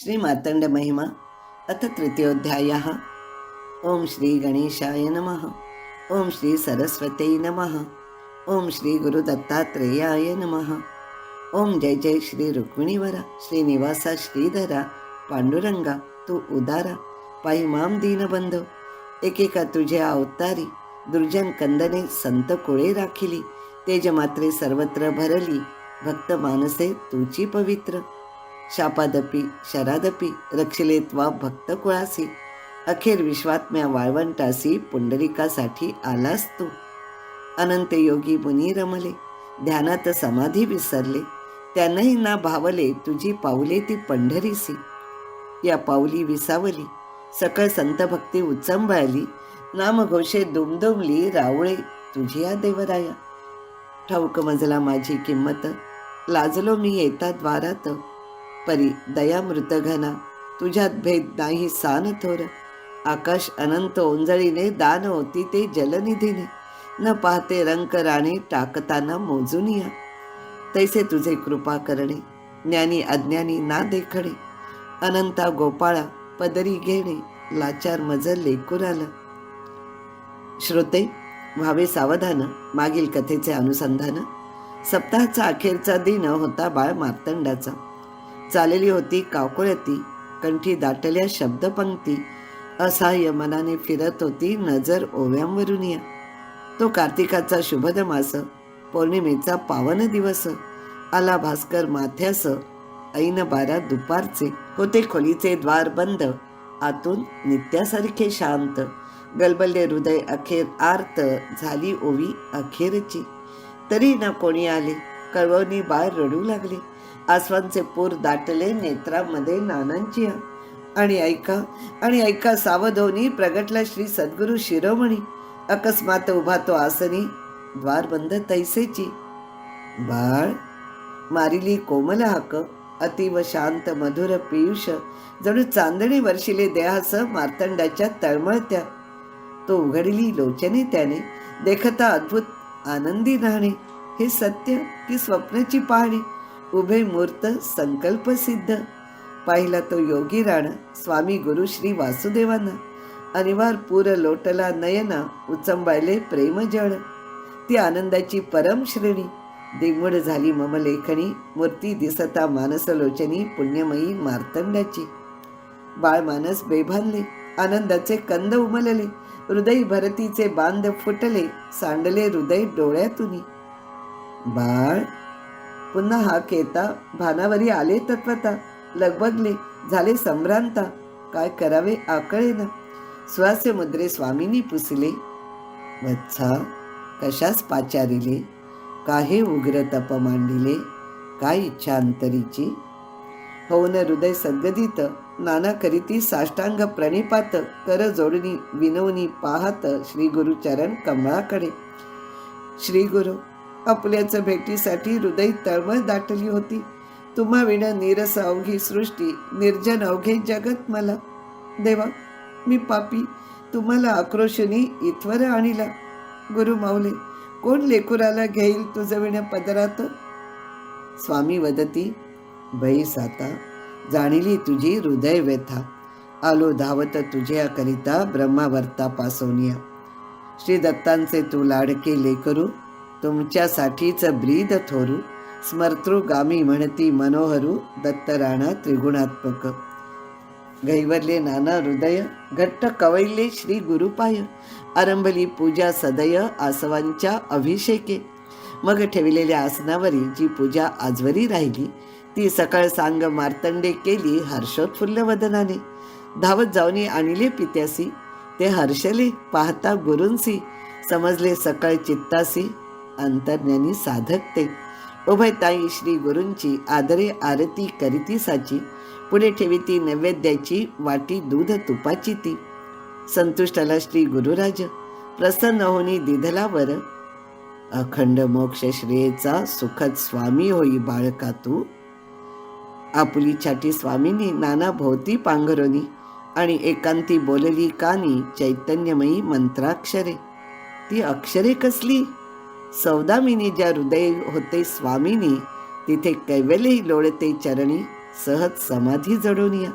श्रीमातण्डमहिमा अथ तृतीयोऽध्यायः। ॐ श्रीगणेशाय नमः। ॐ श्रीसरस्वत्यै नमः। ॐ श्रीगुरुदत्तात्रेयाय नमः। ॐ जय जय श्री रुक्मिणीवरा श्रीनिवासा श्रीधरा पांडुरंगा तू उदारा पायी माम दीनबंधो एकेका तुझे अवतारी दुर्जन कंदने संत कुळे राखिली तेज मात्रे सर्वत्र भरली भक्त मानसे तुची पवित्र। शापादपी शरादपी रक्षिले त्वा भक्त कुळासी. अखेर विश्वात्म्या वाळवंटासी पुंडलिकासाठी आलास तू. अनंत योगी मुनी रमले ध्यानात समाधी विसरले. त्यांनाही ना भावले तुझी पाऊले ती पंढरीसी. या पाऊली विसावली सकळ संतभक्ती उचंबळली नामघोषे दुमदुमली रावळे तुझी या देवराया. ठाऊक मजला माझी किंमत लाजलो मी येता द्वारात. परी दयामृत घना तुझ्यात भेद नाही सान थोर. आकाश अनंत ओंजळीने दान होती ते जलनिधीने. न पाहते रंक राणे टाकताना मोजून या. तैसे तुझे कृपा करणे ज्ञानी अज्ञानी ना देखणे. अनंता गोपाळा पदरी घेणे लाचार मज आलं श्रोते व्हावे सावधान मागील कथेचे अनुसंधान. सप्ताहाचा अखेरचा दिन होता बाळ मार्तंडाचा. चालली होती काकुळती. कंठी दाटल्या शब्दपंक्ती असहाय्य मनाने फिरत होती नजर ओव्यांवरून या. तो कार्तिकाचा शुभदमास पौर्णिमेचा पावन दिवस. आला भास्कर माथ्यास. ऐन बारा दुपारचे. होते खोलीचे द्वार बंद. आतून नित्यासारखे शांत. गलबल्ले हृदय अखेर आर्त. झाली ओवी अखेरची. तरी ना कोणी आले. कळवणी बाळ रडू लागले. आसवांचे पूर दाटले नेत्रामध्ये नानांची. आणि ऐका आणि ऐका सावधोनी प्रगटला श्री सद्गुरु शिरोमणी. अकस्मात उभा तो आसनी द्वार बंद तैसेची. बाळ मारिली कोमल हाक अतिव शांत मधुर पियुष. जणू चांदणी वर्षिले देहास मार्तंडाच्या तळमळत्या. तो उघडली लोचने त्याने देखता अद्भुत आनंदी राहणे हे सत्य की स्वप्नाची पाहणी? उभे मूर्त संकल्प सिद्ध पाहिला तो योगी राणा स्वामी गुरु श्री वासुदेवांना. अनिवार पूर लोटला नयना उचंबायले प्रेमजळ. ती आनंदाची परम श्रेणी. दिंगुड झाली मम लेखणी मूर्ती दिसता मानसलोचनी पुण्यमयी मार्तंडाची. बाळ मानस बेभानले आनंदाचे कंद उमलले हृदय भरतीचे बांध फुटले सांडले हृदय डोळ्यातून. बाळ पुन्हा हा केता भानावरी आले तत्वता लगबगले झाले संभ्रांता. काय करावे आकळे ना स्वास्य मुद्रे स्वामींनी पुसले. वत्सा कशास पाचारिले? काहे उग्र तप मांडिले? काय इच्छा अंतरीची? होऊन हृदय सद्गदित नाना करीती साष्टांग प्रणिपात. कर जोडणी विनवणी पाहत श्री गुरुचरण कमळाकडे. श्री गुरु आपल्याच भेटीसाठी हृदय तळमळ दाटली होती. तुम्हा विना नीरस अवघी सृष्टी निर्जन अवघे जगत मला. देवा मी पापी तुम्हाला आक्रोशनी इथवर आणिला. गुरु माऊले कोण लेकुराला घेईल तुझं विण पदरात? स्वामी वदती भई साता जाणिली तुझी हृदय व्यथा. आलो धावत तुझ्या करिता ब्रह्मावर्ता पासोनिया श्री दत्तांचे तू लाडके लेकरू तुमच्यासाठीच ब्रीद थोरू. स्मर्तृगामी म्हणती मनोहरू दत्तराणा त्रिगुणात्मक. गैवरले नाना हृदय घट्ट कवैले श्री गुरुपाय. आरंभली पूजा सदय आसवांच्या अभिषेके. मग ठेवलेल्या आसनावरी जी पूजा आजवरी राहिली ती सकाळ सांग मार्तंडे केली हर्षोत्फुल्ल वदनाने. धावत जाऊनी आणले पित्यासी ते हर्षले पाहता गुरुंसी. समजले सकाळ चित्तासी अंतर्ज्ञानी साधकते उभयताई श्री गुरूंची आदरे आरती करीती साची. पुढे ठेवीती नैवेद्याची वाटी दूध तुपाची ती. संतुष्टाला श्री गुरुराज. प्रसन्न होनी दिधलावर अखंड मोक्ष श्रेयेचा सुखद स्वामी होई बाळका तू. आपुली छाटी स्वामींनी नाना भोवती पांघरोनी आणि एकांती बोलली कानी चैतन्यमयी मंत्राक्षरे. ती अक्षरे कसली? सौदामिनी ज्या हृदय होते स्वामिनी. तिथे कैवल्यही लोळते चरणी सहज समाधी जडून या.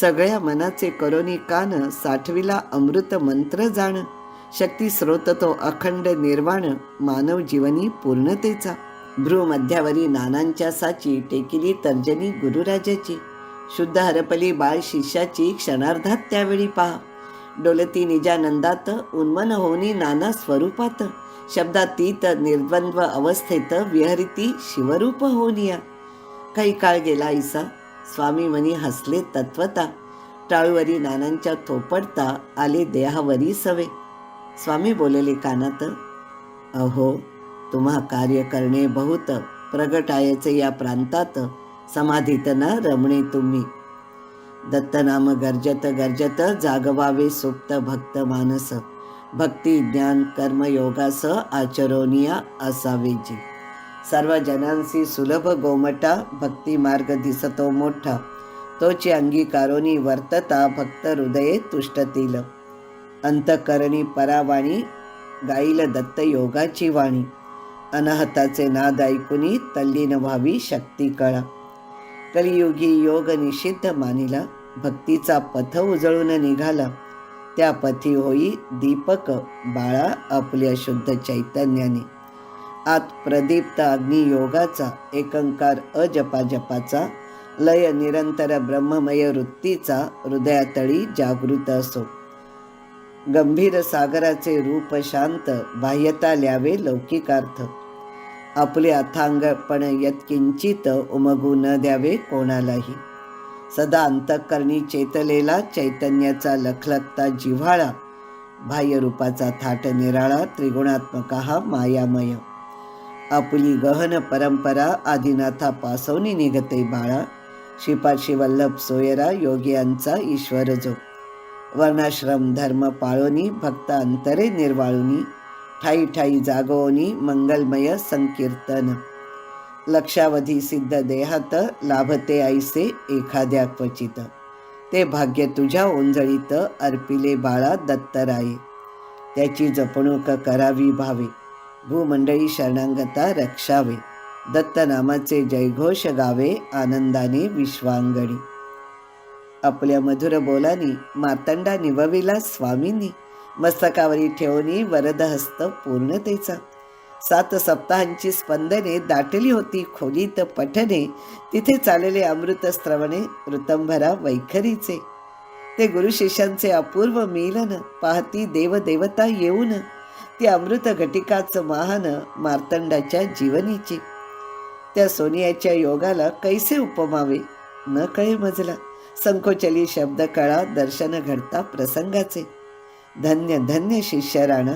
सगळ्या मनाचे करोनी कान साठविला अमृत मंत्र जाण. शक्ती स्रोत तो अखंड निर्वाण मानव जीवनी पूर्णतेचा. भ्रू मध्यावरी नानांच्या साची टेकिली तर्जनी गुरुराजाची शुद्ध हरपली बाळ शिष्याची क्षणार्धात त्यावेळी पहा. डोलती निजानंदात उन्मन होनी नाना स्वरूपात। शब्दातीत निर्द्वंद्व अवस्थेत विहरिती शिवरूप होनिया। काही काळ गेला ऐसा स्वामी म्हणी हसले तत्वता। टाळूवरी नानांच्या थोपडता आले देहावरी सवे। स्वामी बोलले कानात अहो तुम्हा कार्य करणे बहुत प्रगटायचे या प्रांतात समाधीत रमणे तुम्ही। दत्तनाम गर्जत गर्जत जागवावे सुप्त भक्त मानस. भक्ती ज्ञान कर्मयोगास आचरोनिया असावे जी. सर्व जनांसी सुलभ गोमटा भक्ती मार्ग दिसतो मोठा. तोची अंगीकारोनी वर्तता भक्त हृदये तुष्टतील अंतकरणी परावाणी गाईल दत्त योगाची वाणी. अनाहताचे नाद ऐकुनी तल्लीन व्हावी शक्ती कळा. कलियुगी योग निषिद्ध मानिला भक्तीचा पथ उजळून निघाला. त्या पथी होई दीपक बाळा आपल्या शुद्ध चैतन्याने. आत प्रदीप्त अग्नियोगाचा एकंकार अजपाजपाचा लय निरंतर ब्रह्ममय वृत्तीचा हृदयातळी जागृत असो. गंभीर सागराचे रूप शांत बाह्यता ल्यावे लौकिकार्थ. आपले अथांगपण यत्किंचित उमगू न द्यावे कोणालाही. सदा अंतकरणी चेतलेला चैतन्याचा लखलखता जिव्हाळा बाह्यरूपाचा थाट निराळा त्रिगुणात्मक हा मायामय. आपली गहन परंपरा आदिनाथा पासवनी निघते बाळा श्रीपाशी वल्लभ सोयरा योगियांचा ईश्वर जो. वर्णाश्रम धर्म पाळोनी भक्त अंतरे निर्वाळुनी. ठाई ठाई जागोनी मंगलमय संकीर्तन. लक्षावधी सिद्ध देहात लाभते आईसे एखाद्या क्वचित. ते भाग्य तुझ्या ओंजळीत अर्पिले बाळा दत्तराई. त्याची जपणूक करावी भावे. भूमंडळी शरणांगता रक्षावे. दत्तनामाचे जयघोष गावे आनंदाने विश्वांगणी. आपल्या मधुर बोलानी मातंडा निवविला स्वामींनी. मस्तकावरी ठेवणी वरदहस्त पूर्णतेचा. सात सप्ताहांची स्पंदने दाटली होती खोलीत पठणे. तिथे चालले अमृत स्त्रवणे ऋतंभरा वैखरीचे. ते गुरु शिष्यांचे अपूर्व मिलन पाहती देवदेवता येऊन. ती अमृत घटिकाच महान मार्तंडाच्या जीवनीची. त्या सोनियाच्या योगाला कैसे उपमावे? न कळे मजला. संकोचली शब्द कळा दर्शन घडता प्रसंगाचे. धन्य धन्य शिष्यराण.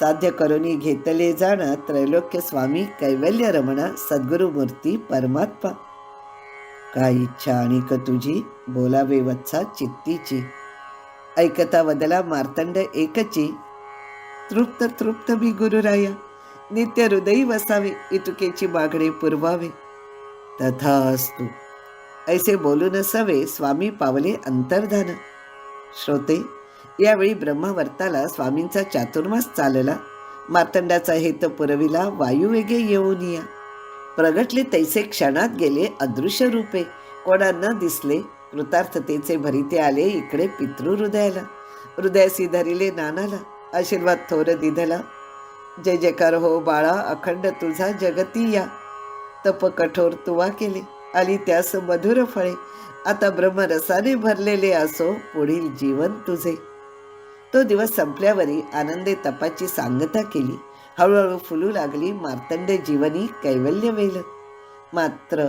साध्य करुनी घेतले जाणं त्रैलोक्य स्वामी कैवल्य रमणा सद्गुरुमूर्ती परमात्मा. काय इच्छा आणिक तुझी? बोलावे वत्सा चित्तीची. ऐकता वदला मार्तंड एकची. तृप्त तृप्त मी गुरुराया. नित्य हृदयी वसावे इतुकेची मागणे पुरवावे. तथा असतो. ऐसे बोलू नसावे स्वामी पावले अंतर्धान. श्रोते यावेळी ब्रह्मवर्ताला स्वामींचा चातुर्मास चालला. मार्तंडाचा हेत पुरविला वायुवेगे येऊन या. प्रगटले तैसे क्षणात गेले अदृश्य रूपे. कोणा न दिसले कृतार्थतेचे भरिते आले इकडे पितृ हृदयाला हृदयासी धरिले नानाला आशीर्वाद थोर दिधला जय जयकार हो बाळा अखंड तुझा जगती या. तप कठोर तुवा केले आली त्यास मधुर फळे. आता ब्रह्मरसाने भरलेले असो पुढील जीवन तुझे. तो दिवस संपल्यावरी आनंदे तपाची सांगता केली. हळूहळू फुलू लागली मार्तंड जीवनी कैवल्य वेल मात्र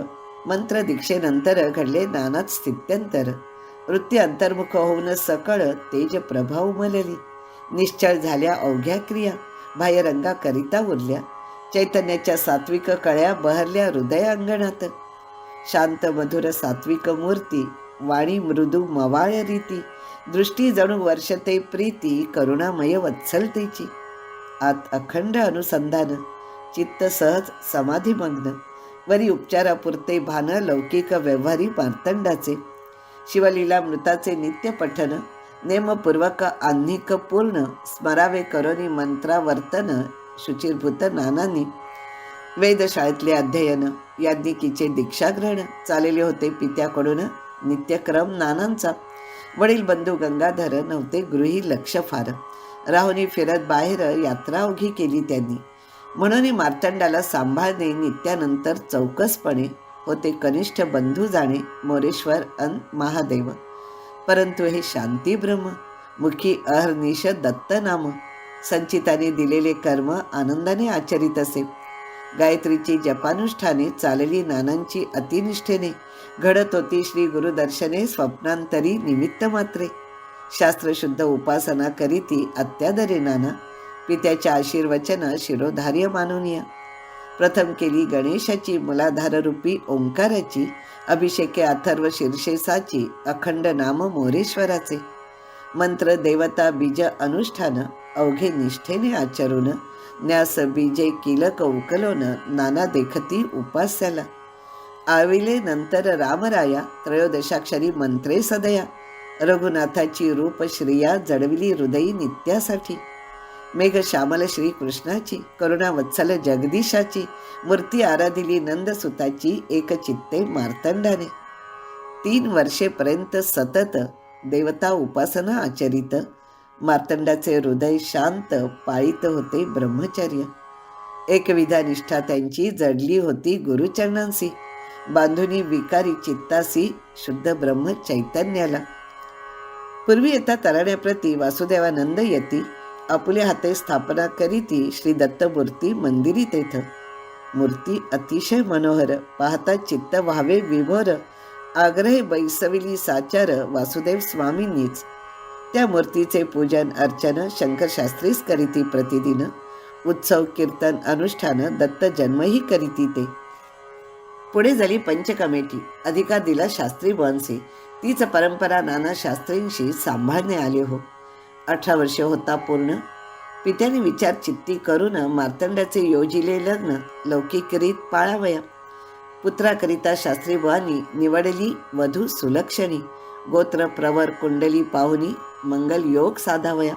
मंत्र दीक्षेनंतर घडले नानाच स्थित्यंतर. वृत्ती अंतर्मुख होऊन सकळ तेज प्रभाव उमलली निश्चळ झाल्या अवघ्या क्रिया. बाह्यरंगा करिता उरल्या. चैतन्याच्या सात्विक कळ्या बहरल्या हृदय अंगणात. शांत मधुर सात्विक मूर्ती वाणी मृदू मवाळ रीती. दृष्टी जणू वर्षते प्रीती करुणामय वत्सलतेची. आत अखंड अनुसंधान चित्त सहज समाधीमग्न वरी उपचारापुरते भान लौकिक व्यवहारी मार्तंडाचे. शिवलीला मृताचे नित्य पठन नेमपूर्वक आह्निक पूर्ण. स्मरावे करोनी मंत्रावर्तन शुचिरभूत नानांनी. वेधशाळेतले अध्ययन याज्ञिकीचे दीक्षाग्रहण. चाललेले होते पित्याकडून नित्यक्रम नानांचा. वडील बंधू गंगाधर नव्हते गृही लक्ष फार. राहुनी फिरत बाहेर यात्रा उघी केली त्यांनी. म्हणून मार्तंडाला सांभाळणे नित्यानंतर चौकसपणे होते कनिष्ठ बंधू जाणे मोरेश्वर अन महादेव. परंतु हे शांती ब्रह्म मुखी अहर्निश दत्तनाम संचिताने दिलेले कर्म आनंदाने आचरित असे. गायत्रीची जपानुष्ठाने चालली नानांची अतिनिष्ठेने घडत होती श्री गुरुदर्शने स्वप्नांतरी निमित्त मात्रे. शास्त्रशुद्ध उपासना करीती अत्यादरे नाना. पित्याच्या आशीर्वचन शिरोधार्य मानूनीय प्रथम केली गणेशाची मुलाधाररूपी ओंकाराची. अभिषेके अथर्व शीर्षेसाची अखंड नाम मोरेश्वराचे. मंत्र देवता बीज अनुष्ठान अवघे निष्ठेने आचरून. न्यास बीजे किलक उकलोन नाना देखती उपास्याला. आविले नंतर रामराया त्रयोदशाक्षरी मंत्रे सदया. रघुनाथाची रूप श्रिया जडविली हृदयी नित्यासाठी. मेघ श्यामल श्रीकृष्णाची करुणावत्सल जगदीशाची मूर्ती आराधिली नंदसुताची एक चित्ते मार्तंडाने. तीन वर्षेपर्यंत सतत देवता उपासना आचरित. मार्तंडाचे हृदय शांत पाळीत होते ब्रह्मचर्य. एकविधा निष्ठा त्यांची जडली होती गुरुचरणांशी. बांधुनी विकारी चित्तासी शुद्ध ब्रह्म चैतन्याला. पूर्वी येता तराण्याप्रती वासुदेवानंद येती आपुले हाते स्थापना करीती श्री दत्तमूर्ती मंदिरी तेथ. मूर्ती अतिशय मनोहर पाहता चित्त व्हावे विभोर आग्रहे बैसविली साचार वासुदेव स्वामींनीच. त्या मूर्तीचे पूजन अर्चन शंकरशास्त्रीच करीती प्रतिदिन उत्सव कीर्तन अनुष्ठान दत्त जन्मही करीती ते. पुढे झाली पंचकमेटी. अधिकार दिला शास्त्री बुवांचे तीच परंपरा नाना शास्त्रींशी सांभाळणे आले हो. अठरा वर्ष होता पूर्ण. पित्याने विचार चित्ती करून मार्तंडाचे योजिले लग्न लौकिकरीत पाळावया. पुत्राकरिता शास्त्री बुवांनी निवडली वधू सुलक्षणी. गोत्र प्रवर कुंडली पाहुनी मंगल योग साधावया.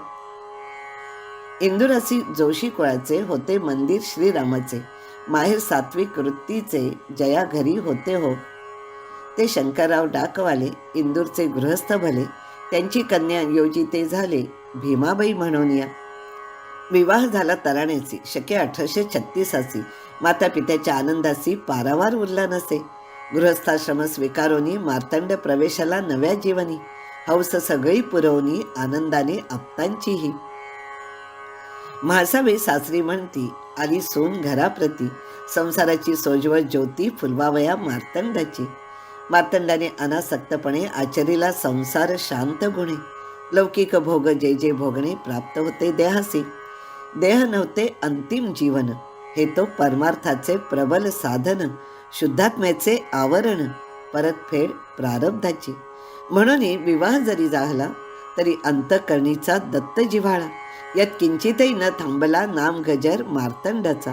इंदुरसी जोशी कुळाचे होते मंदिर श्रीरामाचे. माहेर सात्विक वृत्तीचे जया घरी होते हो. ते शंकरराव डाकवाले इंदूरचे गृहस्थ भले त्यांची कन्या योजिते झाले भीमाबाई म्हणून या. विवाह झाला तराण्याची शके अठराशे छत्तीसाची. माता पित्याच्या आनंदासी पारावार उरला नसे. गृहस्थाश्रम स्वीकारोनी मार्तंड प्रवेशाला नव्या जीवनी. हौस सगळी पुरवणी आनंदाने आप्तांचीही. म्हासावे सासरी म्हणती आली सोन घराप्रती. संसाराची सोजवळ ज्योती फुलवावया मार्तंडाची. मार्तंडाने अनासक्तपणे आचरीला संसार शांत गुणे. लौकिक भोग जे जे भोगणे प्राप्त होते देहासी. देह नव्हते अंतिम जीवन. हे तो परमार्थाचे प्रबल साधन. शुद्धात्म्याचे आवरण. परतफेड प्रारब्धाची. म्हणून विवाह जरी झाला तरी अंतकरणीचा दत्त जिव्हाळा. यात किंचितही न थांबला नाम गजर मार्तंडाचा.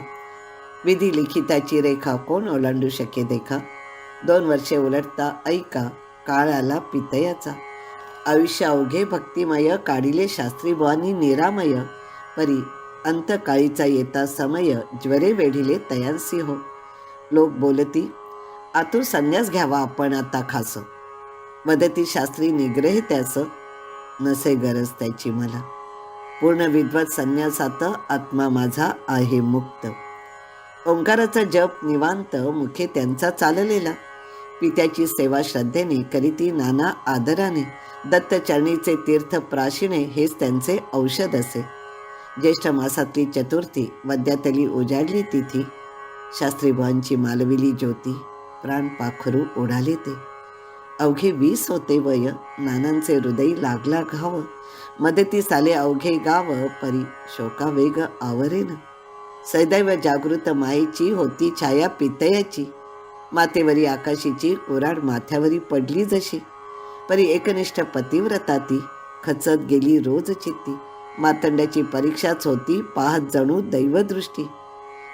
विधी लिखिताची रेखा कोण ओलांडू शके देखा? दोन वर्षे उलटता ऐका काळ आला पितयाचा. आयुष्य अवघे भक्तिमय काढिले शास्त्री भवानी निरामय. परी अंतकाळीचा येता समय ज्वरे वेढिले तयांसी हो. लोक बोलती आतूर संन्यास घ्यावा आपण आता खास. मदती शास्त्री निग्रह त्याचं नसे गरज त्याची मला. पूर्ण विद्वत संन्यासात आत्मा माझा आहे मुक्त. ओंकाराचा जप निवांत मुखे त्यांचा चाललेला. पित्याची सेवा श्रद्धेने करीती नाना आदराने. दत्तचरणीचे तीर्थ प्राशिणे हेच त्यांचे औषध असे. ज्येष्ठ मासातली चतुर्थी वद्यातली उजाडली तिथी. शास्त्रीभवांची मालविली ज्योती प्राण पाखरू ओढाले ते. अवघे वीस होते वय. नानांचे हृदय लागला घाव. मदतीस आले अवघे गाव परी शोका वेग आवरेन. सदैव जागृत मायेची होती छाया पितयाची. मातेवरी आकाशीची कोराड माथ्यावरी पडली जशी. परी एकनिष्ठ पतिव्रता ती खचत गेली रोज चित्ती मातंड्याची परीक्षाच होती पाहत जणू दैवदृष्टी.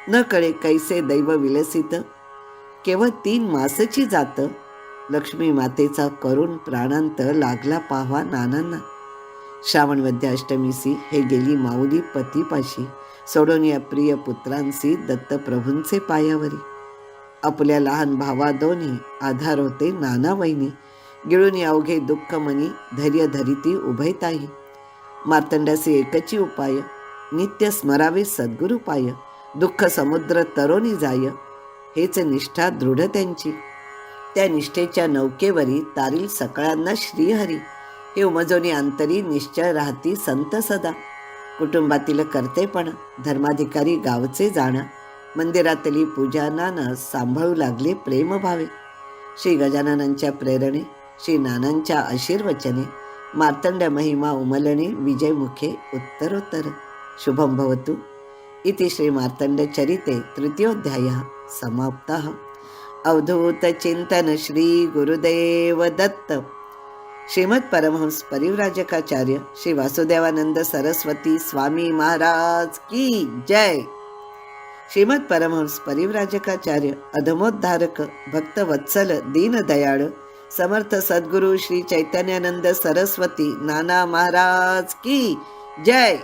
न कळे कैसे दैव विलसित. केवळ तीन मासची जातं. लक्ष्मी मातेचा करुण प्राणांत लागला पाहावा नानांना. श्रावण वद्य अष्टमीसी हे गेली माऊली पतीपाशी. सोडून या प्रिय पुत्रांसी दत्त प्रभूंचे पायावरी. आपल्या लहान भावा दोन्ही आधार होते नाना वहिनी. गिळून अवघे दुःख मनी धैर्य धरिती उभयताही मार्तंडासी एकची उपाय नित्य स्मरावे सद्गुरु पाय दुःख समुद्र तरोनी जाय. हेच निष्ठा दृढ त्यांची. त्या निष्ठेच्या नौकेवरी तारील सकळांना श्रीहरी. हे उमजोनी अंतरी निश्चय राहती संत सदा. कुटुंबातील कर्तेपणा धर्माधिकारी गावचे जाणं मंदिरातली पूजा नाना सांभाळू लागले प्रेमभावे. श्री गजाननांच्या प्रेरणे श्री नानांच्या आशीर्वचने मार्तंड महिमा उमलणे विजयमुखे उत्तरोत्तर. शुभं भवतु. इति श्री मार्तंड चरिते तृतीयोध्याय समाप्तः. अवधूत चिंतन श्री गुरुदेव दत्त. श्रीमद परमहंस परिव्राजकाचार्य श्री वासुदेवानंद सरस्वती स्वामी महाराज की जय. श्रीमद परमहंस परिव्राजकाचार्य अधमोद्धारक भक्त वत्सल दीनदयाळ समर्थ सद्गुरु श्री चैतन्यानंद सरस्वती नाना महाराज की जय.